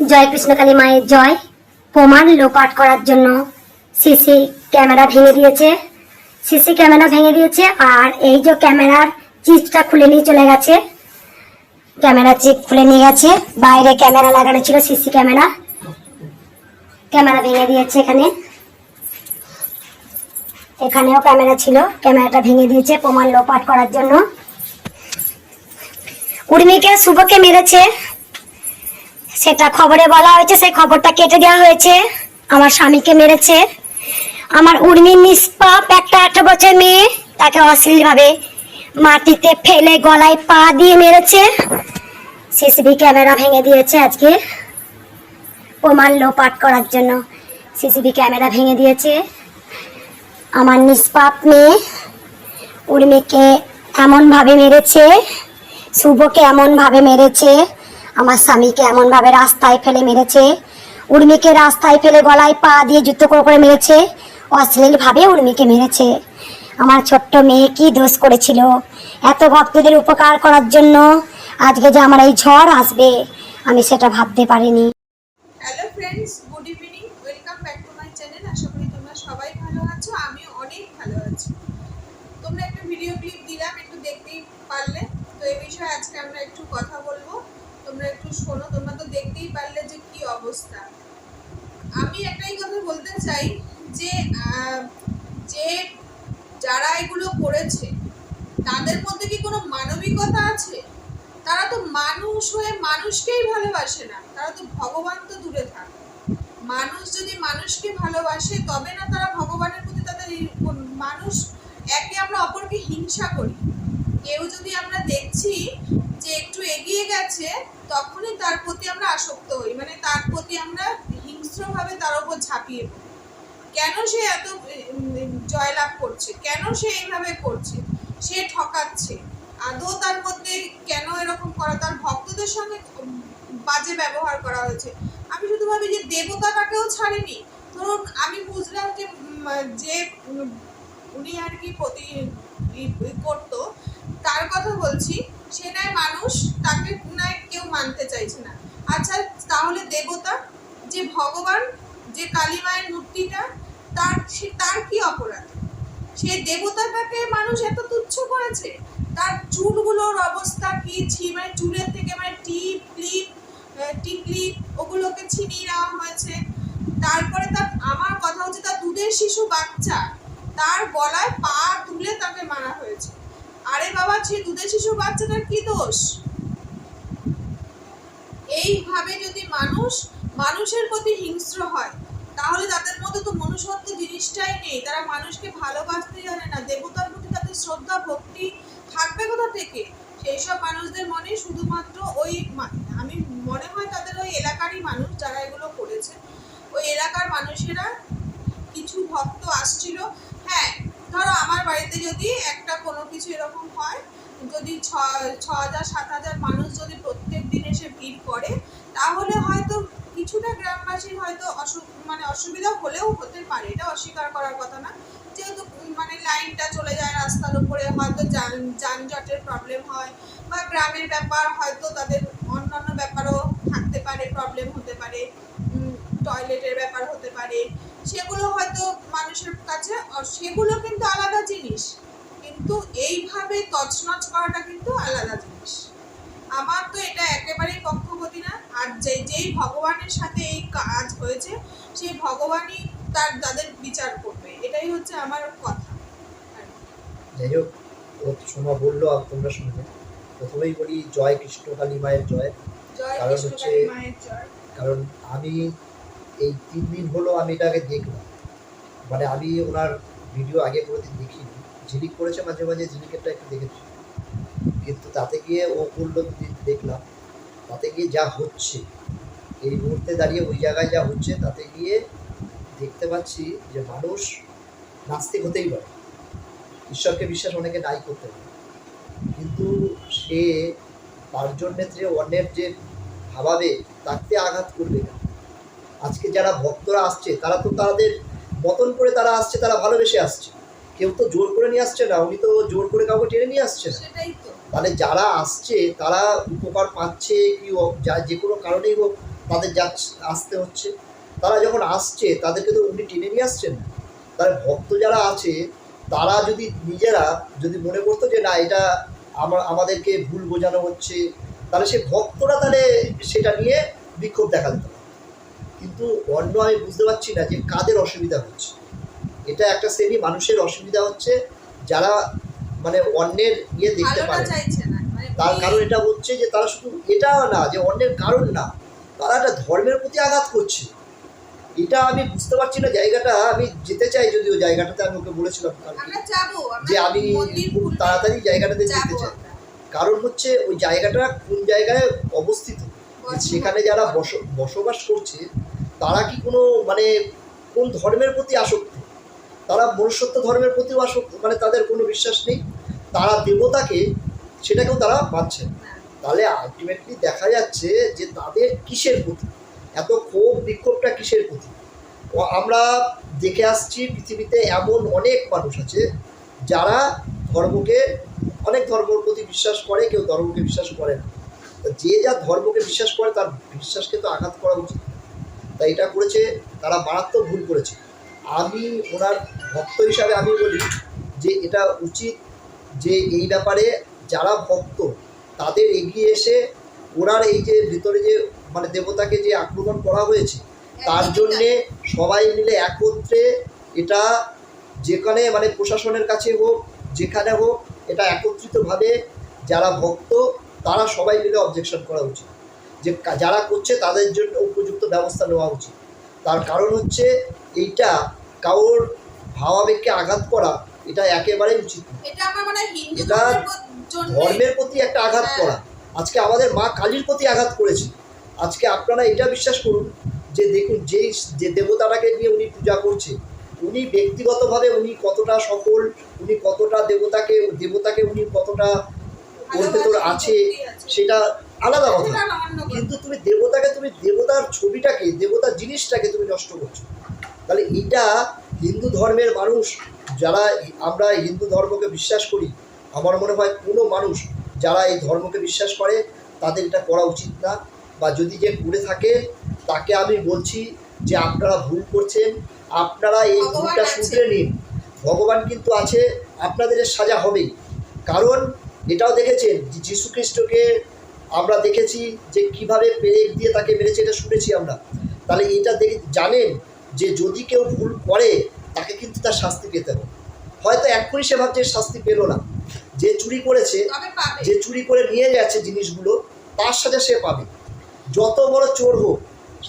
জয় কৃষ্ণকালী মায়ের জয় প্রমাণ লোপাট করার জন্য সিসি ক্যামেরা ভেঙে দিয়েছে। সিসি ক্যামেরা ভেঙে দিয়েছে আর এই যে ক্যামেরার চিপটা খুলে নিয়ে চলে গেছে। ক্যামেরা চিপ খুলে নিয়ে গেছে। বাইরে ক্যামেরা লাগানো ছিল সিসি ক্যামেরা। ক্যামেরা ভেঙে দিয়েছে এখানে। এখানেও ক্যামেরা ছিল। ক্যামেরাটা ভেঙে দিয়েছে প্রমাণ লোপাট করার জন্য। উর্মিকে শুভকে মেরেছে। সেটা খবরে বলা হয়েছে, সেই খবরটা কেটে দেওয়া হয়েছে। আমার স্বামীকে মেরেছে। আমার উর্মি নিষ্পাপ একটা আঠারো বছর মেয়ে, তাকে অশ্লীল ভাবে মাটিতে ফেলে গলায় পা দিয়ে মেরেছে। সিসিবি ক্যামেরা ভেঙে দিয়েছে আজকে। প্রমাণ লোপাট করার জন্য সিসিবি ক্যামেরা ভেঙে দিয়েছে। আমার নিষ্পাপ মেয়ে উর্মিকে এমনভাবে মেরেছে, শুভকে এমনভাবে মেরেছে। আমার স্বামীকে এমনভাবে রাস্তায় ফেলে মেরেছে। উর্মিকে রাস্তায় ফেলে গলায় পা দিয়ে যুদ্ধ করে করে মেরেছে। অশ্লীলভাবে উর্মিকে মেরেছে। আমার ছোট্ট মেয়ে কি দোষ করেছিল? এত ভক্তদের উপকার করার জন্য আজকে যে আমার এই ঝড় আসবে, আমি সেটা ভাবতে পারিনি। Hello good evening welcome back to my channel আশা করি তোমরা সবাই ভালো আছো অনেক ভালো আছি। তোমরা একটা ভিডিও ক্লিপ দিলাম, একটু দেখতেই পারলে। তো এই বিষয়ে আজকে আমরা একটু কথা বলব। তোমরা একটু শোনো, তোমরা তো দেখতেই পারলে যে কি অবস্থা। আমি একটাই কথা বলতে চাই যে যে যারা এগুলো করেছে, তাদের মধ্যে কি কোনো মানবিকতা আছে? তারা তো মানুষ হয়ে মানুষকেই ভালোবাসে না, তারা তো ভগবান তো দূরে থাকে। মানুষ যদি মানুষকে ভালোবাসে, তবে না তারা ভগবানের প্রতি তাদের মানুষ একে আমরা অপরকে হিংসা করি। কেউ যদি আমরা দেখছি যে একটু এগিয়ে গেছে, তখনই তার প্রতি আমরা আসক্ত হই। মানে তার প্রতি আমরা হিংস্রভাবে তার উপর ঝাঁপিয়ে পড়ি। কেন সে এত জয়লাভ করছে? কেন সে এইভাবে করছে? সে ঠকাচ্ছে। আদৌ তার মধ্যে কেন এরকম করা? তার ভক্তদের সঙ্গে বাজে ব্যবহার করা হয়েছে। আমি শুধু ভাবি যে দেবতা দেবতাটাকেও ছাড়েনি। ধরুন, আমি বুঝলাম যে যে উনি আর কি প্রতি করতো তার কথা বলছি, সে নয় মানুষ, তাকে নয় কেউ মানতে চাইছে না। আচ্ছা তাহলে দেবতা, যে ভগবান, যে কালী মায়ের মূর্তিটা, তার সে তার কি অপরাধ? সে দেবতাটাকে মানুষ এত তুচ্ছ করেছে? তার চুলগুলোর অবস্থা কি মানে চুলের থেকে মানে টিপ, ক্লিপ টিকলি ওগুলোকে ছিনিয়ে নেওয়া হয়েছে? তারপরে তার, আমার কথা হচ্ছে তার দুধের শিশু বাচ্চা, তার গলায় পা তুলে তাকে মারা হয়েছে। আরে বাবা সে দুধের শিশু বাচ্চাটার কি দোষ? এইভাবে যদি মানুষ, মানুষের প্রতি হিংস্র হয়, তাহলে তাদের মধ্যে তো মনুষ্যত্ব জিনিসটাই নেই। তারা মানুষকে ভালোবাসতে জানে না। দেবতার প্রতি তাদের শ্রদ্ধা, ভক্তি থাকবে কোথা থেকে? সেই সব মানুষদের মনে শুধুমাত্র ওই আমি মনে হয় তাদের ওই এলাকারই মানুষ যারা এগুলো করেছে। ওই এলাকার মানুষেরা কিছু ভক্ত আসছিল। হ্যাঁ ধরো আমার বাড়িতে যদি একটা কোনো কিছু এরকম হয়, যদি ছ ছ হাজার সাত হাজার মানুষ যদি প্রত্যেক দিন এসে ভিড় করে, তাহলে হয়তো কিছুটা গ্রামবাসীর হয়তো অসু মানে অসুবিধা হলেও হতে পারে। এটা অস্বীকার করার কথা না। যেহেতু মানে লাইনটা চলে যায় রাস্তার উপরে, হয়তো যান- যানজটের প্রবলেম হয় বা গ্রামের ব্যাপার হয়তো তাদের অন্যান্য ব্যাপারও থাকতে পারে প্রবলেম হতে পারে টয়লেটের ব্যাপার হতে পারে। সেগুলো হয়তো মানুষের কাছে সেগুলো কিন্তু আলাদা জিনিস। কিন্তু এইভাবে তছনছ করাটা কিন্তু আলাদা জিনিস। আমার তো এটা একেবারেই পক্ষপাতী না। আর যে যেই ভগবানের সাথে এই কাজ হয়েছে সেই ভগবানই তার তাদের বিচার করবে। এটাই হচ্ছে আমার কথা। যাই হোক ও সোমা বলল তোমরা শুনবে প্রথমেই বলি জয় কৃষ্ণ কালী মায়ের জয়। জয় কারণ কৃষ্ণ হচ্ছে- কালী মায়ের জয়। কারণ আমি এই তিন দিন হলো আমি এটাকে দেখলাম। মানে আমি ওনার ভিডিও আগে কোনোদিন দেখিনি। ঝিলিক করেছে মাঝে মাঝে ঝিলিকেরটা একটু দেখেছি। কিন্তু তাতে গিয়ে ও করল দেখলাম। তাতে গিয়ে যা হচ্ছে, এই মুহূর্তে দাঁড়িয়ে ওই জায়গায় যা হচ্ছে, তাতে গিয়ে দেখতে পাচ্ছি যে মানুষ নাস্তিক হতেই পারে। ঈশ্বরকে বিশ্বাস অনেকে নাই করতে পারে। কিন্তু সে পাঁচজন নেত্রে অন্যের যে ভাবাবে তাকে আঘাত করবে না আজকে যারা ভক্তরা আসছে তারা তো তাদের মতন করে তারা আসছে তারা ভালোবেসে আসছে। কেউ তো জোর করে নিয়ে আসছে না উনি তো জোর করে কাউকে টেনে নিয়ে আসছে না। তাহলে যারা আসছে তারা উপকার পাচ্ছে কি হোক যা যে কোনো কারণেই হোক তাদের যা আসতে হচ্ছে। তারা যখন আসছে তাদেরকে তো উনি টেনে নিয়ে আসছেন না। তার ভক্ত যারা আছে তারা যদি নিজেরা যদি মনে করতো যে না এটা আমার আমাদেরকে ভুল বোঝানো হচ্ছে তাহলে সে ভক্তরা তাহলে সেটা নিয়ে বিক্ষোভ দেখা দিত কিন্তু অন্য আমি বুঝতে পারছি না যে কাদের অসুবিধা হচ্ছে। এটা একটা শ্রেণি মানুষের অসুবিধা হচ্ছে যারা মানে অন্যের ইয়ে দেখতে পারে মানে তার কারণ এটা হচ্ছে যে তারা শুধু এটা না যে অন্যের কারণ না তারা একটা ধর্মের প্রতি আঘাত করছে। এটা আমি বুঝতে পারছি না জায়গাটা আমি যেতে চাই যদিও জায়গাটাতে আমি ওকে বলেছিলাম যে আমি খুব তাড়াতাড়ি জায়গাটাতে যেতে চাই। কারণ হচ্ছে ওই জায়গাটা কোন জায়গায় অবস্থিত? সেখানে যারা বস বসবাস করছে তারা কি কোনো মানে কোন ধর্মের প্রতি আসক্ত? তারা মনুষ্যত্ব ধর্মের প্রতিও আসক্ত? মানে তাদের কোনো বিশ্বাস নেই? তারা দেবতাকে সেটাকেও তারা মানছে। তাহলে আলটিমেটলি দেখা যাচ্ছে যে তাদের কিসের প্রতি? এত ক্ষোভ, বিক্ষোভটা কিসের প্রতি? আমরা দেখে আসছি পৃথিবীতে এমন অনেক মানুষ আছে যারা ধর্মকে, অনেক ধর্মের প্রতি বিশ্বাস করে, কেউ ধর্মকে বিশ্বাস করে না। যে যা ধর্মকে বিশ্বাস করে, তার বিশ্বাসকে তো আঘাত করা উচিত। তাই এটা করেছে তারা মারাত্মক ভুল করেছে। আমি ওনার ভক্ত হিসাবে আমি বলি যে এটা উচিত যে এই ব্যাপারে যারা ভক্ত তাদের এগিয়ে এসে ওনার এই যে ভিতরে যে মানে দেবতাকে যে আক্রমণ করা হয়েছে তার জন্যে সবাই মিলে একত্রে এটা যেখানে মানে প্রশাসনের কাছে হোক যেখানে হোক এটা একত্রিতভাবে যারা ভক্ত তারা সবাই মিলে অবজেকশন করা উচিত। যে যারা করছে তাদের জন্য উপযুক্ত ব্যবস্থা নেওয়া উচিত। তার কারণ হচ্ছে এইটা কারোর ভাবাবেগকে আঘাত করা এটা একেবারেই উচিত এটা ধর্মের প্রতি একটা আঘাত হ্যাঁ। করা। আজকে আমাদের মা কালীর প্রতি আঘাত করেছে। আজকে আপনারা এটা বিশ্বাস করুন যে দেখুন যেই যে দেবতাটাকে নিয়ে উনি পূজা করছে উনি ব্যক্তিগতভাবে উনি কতটা সফল উনি কতটা দেবতাকে দেবতাকে উনি কতটা আছে। সেটা আলাদা কথা। কিন্তু তুমি দেবতাকে তুমি দেবতার ছবিটাকে দেবতার জিনিসটাকে তুমি নষ্ট করছ। তাহলে এটা হিন্দু ধর্মের মানুষ যারা আমরা হিন্দু ধর্মকে বিশ্বাস করি আমার মনে হয় কোনো মানুষ যারা এই ধর্মকে বিশ্বাস করে তাদের এটা করা উচিত না। বা যদি যে করে থাকে তাকে আমি বলছি যে আপনারা ভুল করছেন আপনারা এই ভুলটা। শুধরে নিন। ভগবান কিন্তু আছে আপনাদের সাজা হবেই। কারণ এটাও দেখেছেন যে যীশু খ্রিস্টকে আমরা দেখেছি যে কীভাবে পেরেক দিয়ে তাকে মেরেছে এটা শুনেছি আমরা। তাহলে এটা দেখে জানেন যে যদি কেউ ভুল করে তাকে কিন্তু তার শাস্তি পেতে হবে। হয়তো এক্ষুনি সে ভাবছে শাস্তি পেল না। যে চুরি করেছে যে চুরি করে নিয়ে যাচ্ছে জিনিসগুলো তার সাজা সে পাবে। যত বড় চোর হোক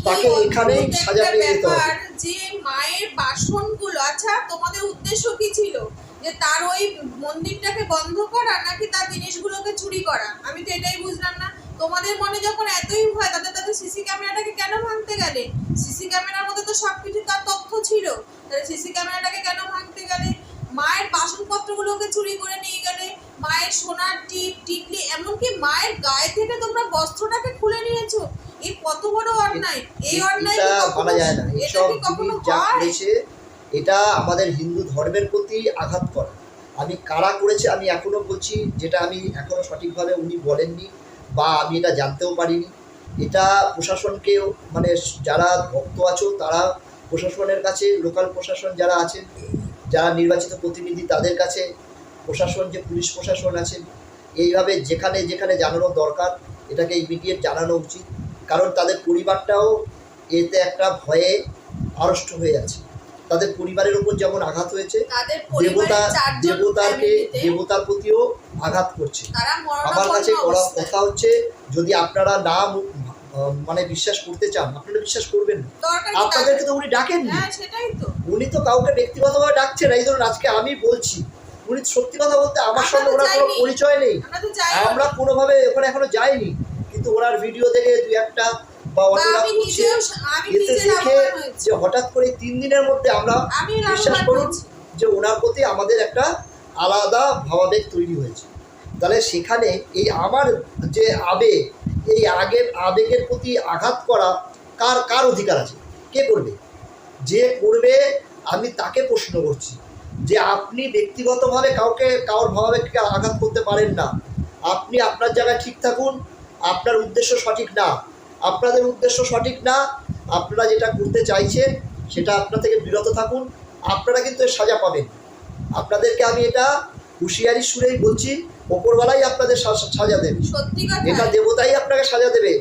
তাকে এখানেই সাজা পেয়ে যেতে হবে। যে মায়ের বাসনগুলো আচ্ছা তোমাদের উদ্দেশ্য কি ছিল? যে তার ওই মন্দিরটাকে বন্ধ করা নাকি তার জিনিসগুলোকে চুরি করা? আমি তো এটাই বুঝলাম না। তোমাদের মনে যখন এতই ভয় তাদের তাদের সিসি ক্যামেরাটাকে কেন ভাঙতে গেলে? সিসি ক্যামেরার মধ্যে তো সবকিছু তার তথ্য ছিল। তাহলে সিসি ক্যামেরাটাকে কেন ভাঙতে গেলে? মায়ের বাসনপত্রগুলোকে চুরি করে নিয়ে গেলে? মায়ের সোনার টিপ টিকলি এমনকি মায়ের গায়ে থেকে তোমরা বস্ত্রটাকে খুলে নিয়েছো? এই কত বড় অন্যায়। এই অন্যায় বলা যায় না। এটা কি কখনো হয়? এটা আমাদের হিন্দু ধর্মের প্রতি আঘাত করা। আমি কারা করেছে আমি এখনও বলছি, যেটা আমি এখনও সঠিকভাবে উনি বলেননি বা আমি এটা জানতেও পারিনি। এটা প্রশাসনকেও মানে যারা ভক্ত আছো, তারা প্রশাসনের কাছে, লোকাল প্রশাসন যারা আছেন, যারা নির্বাচিত প্রতিনিধি, তাদের কাছে প্রশাসন, যে পুলিশ প্রশাসন আছেন, এইভাবে যেখানে যেখানে জানানো দরকার, এটাকে ইমিডিয়েট জানানো উচিত। কারণ তাদের পরিবারটাও এতে একটা ভয়ে আড়ষ্ট হয়ে আছে। তাদের পরিবারের উপর যেমন আঘাত হয়েছে দেবতা দেবতাকে দেবতার প্রতিও আঘাত করছে। আমার কাছে কথা হচ্ছে যদি আপনারা না মানে বিশ্বাস করতে চান আপনারা বিশ্বাস করবেন না। আপনাদেরকে তো উনি ডাকেননি। হ্যাঁ উনি তো কাউকে ব্যক্তিগতভাবে ডাকছেন না। এই ধরুন আজকে আমি বলছি উনি সত্যি কথা বলতে আমার সঙ্গে ওনার কোনো পরিচয় নেই। আমরা আমরা কোনোভাবে ওখানে এখনও যাইনি। কিন্তু ওনার ভিডিও দেখে দুই একটা বা অন্যরা করছে এতে দেখে যে হঠাৎ করে তিন দিনের মধ্যে আমরা বিশ্বাস করুন যে ওনার প্রতি আমাদের একটা আলাদা ভাবাবেগ তৈরি হয়েছে। তাহলে সেখানে এই আমার যে আবেগ এই আগের আবেগের প্রতি আঘাত করা কার কার অধিকার আছে? কে করবে? যে করবে আমি তাকে প্রশ্ন করছি যে আপনি ব্যক্তিগতভাবে কাউকে কারোর ভাবাবেগকে আঘাত করতে পারেন না। আপনি আপনার জায়গায় ঠিক থাকুন আপনার উদ্দেশ্য সঠিক না। আপনাদের উদ্দেশ্য সঠিক না আপনারা যেটা করতে চাইছেন সেটা আপনার থেকে বিরত থাকুন আপনারা কিন্তু এর সাজা পাবেন। আপনাদেরকে আমি এটা হুঁশিয়ারি সুরেই বলছি ওপরবেলাই আপনাদের সাজা দেবে। সত্যি এটা দেবতাই আপনাকে সাজা দেবে।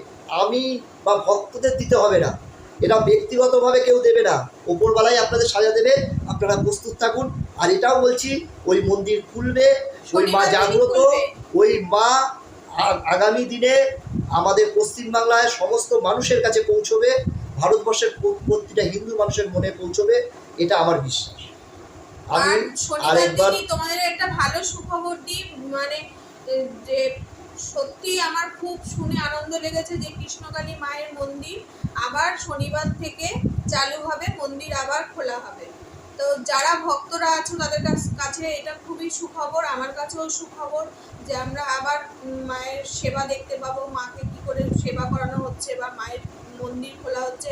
আমি বা ভক্তদের দিতে হবে না। এটা ব্যক্তিগতভাবে কেউ দেবে না। ওপরবেলাই আপনাদের সাজা দেবে আপনারা প্রস্তুত থাকুন। আর এটাও বলছি ওই মন্দির খুলবে ওই মা জাগ্রত ওই মা আগামী দিনে আমাদের পশ্চিমবাংলায় সমস্ত মানুষের কাছে পৌঁছবে ভারতবর্ষের প্রতিটা হিন্দু মানুষের মনে পৌঁছবে এটা আমার বিশ্বাস। আমি আরেকবার তোমাদের একটা ভালো সুখবর দিই মানে যে সত্যি আমার খুব শুনে আনন্দ লেগেছে যে কৃষ্ণকালী মায়ের মন্দির আবার শনিবার থেকে চালু হবে মন্দির আবার খোলা হবে। তো যারা ভক্তরা আছো তাদের কাছে এটা খুবই সুখবর আমার কাছেও সুখবর। যে আমরা আবার মায়ের সেবা দেখতে পাবো মাকে কি করে সেবা করানো হচ্ছে বা মায়ের মন্দির খোলা হচ্ছে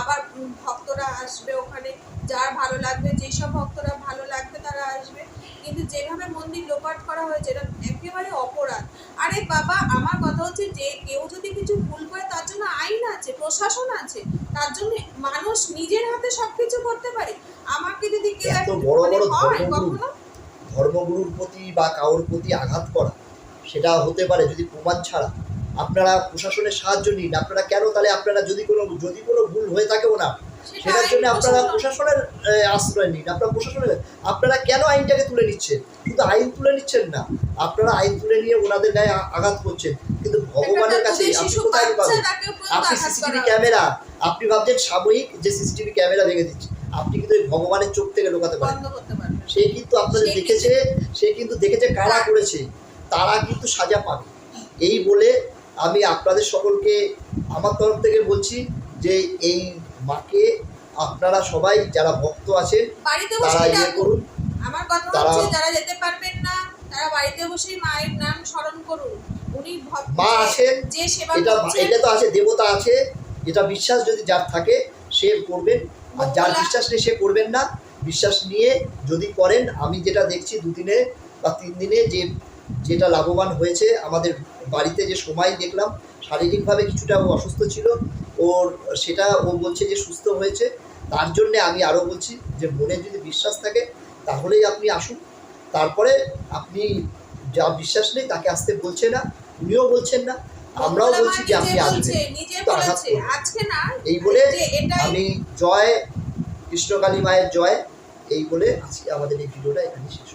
আবার ভক্তরা আসবে ওখানে যার ভালো লাগবে যেসব ভক্তরা ভালো লাগবে তারা আসবে। কিন্তু যেভাবে মন্দির লোপাট করা হয়েছে এটা একেবারে অপরাধ। আরে বাবা আমার কথা হচ্ছে যে কেউ যদি কিছু ভুল করে তার জন্য আইন আছে প্রশাসন আছে তার জন্য মানুষ নিজের হাতে সবকিছু করতে পারে। আমাকে যদি কেউ মানে হয় কখনো? ধর্মগুরুর প্রতি বা কারোর প্রতি আঘাত করা সেটা হতে পারে যদি প্রমাণ ছাড়া। আপনারা প্রশাসনের সাহায্য নিন। আপনারা কেন তাহলে আপনারা যদি কোনো যদি কোনো ভুল হয়ে থাকেও না সেটার জন্য আপনারা প্রশাসনের আশ্রয় নিন। আপনারা প্রশাসনের আপনারা কেন আইনটাকে তুলে নিচ্ছেন? কিন্তু আইন তুলে নিচ্ছেন না আপনারা আইন তুলে নিয়ে ওনাদের গায়ে আঘাত করছেন। কিন্তু ভগবানের কাছে দুধের আপনি কোথায় পাবেন? আপনি সিসিটিভি ক্যামেরা আপনি ভাবছেন সাময়িক যে সিসিটিভি ক্যামেরা ভেঙে দিচ্ছে। আপনি কিন্তু ভগবানের চোখ থেকে ঢোকাতে পারেন। সে কিন্তু আপনাদের দেখেছে সে কিন্তু দেখেছে কারা করেছে তারা কিন্তু সাজা পাবে। এই বলে আমি আপনাদের সকলকে আমার তরফ থেকে বলছি যে এই মাকে আপনারা সবাই যারা ভক্ত আছেন তারা ইয়ে করুন। আমার কথা হচ্ছে যারা যেতে পারবেন না তারা বাড়িতে বসেই মায়ের নাম স্মরণ করুন। উনি মা আছেন, যে সেবা এটা এটা তো আছে দেবতা আছে এটা বিশ্বাস যদি যার থাকে সে করবেন আর যার বিশ্বাস নেই সে করবেন না বিশ্বাস নিয়ে যদি করেন আমি যেটা দেখছি দুদিনে বা তিন দিনে যে যেটা লাভবান হয়েছে আমাদের বাড়িতে যে সময় দেখলাম শারীরিকভাবে কিছুটা ও অসুস্থ ছিল ওর সেটা ও বলছে যে সুস্থ হয়েছে তার জন্যে আমি আরও বলছি যে মনে যদি বিশ্বাস থাকে তাহলেই আপনি আসুন। তারপরে আপনি যা বিশ্বাস নেই তাকে আসতে বলছে না উনিও বলছেন না। আমরাও বলছি যে আপনি আসবেন। আঘাত এই বলে আমি জয় কৃষ্ণকালী মায়ের জয় এই বলে আজকে আমাদের এই ভিডিওটা এখানে শেষ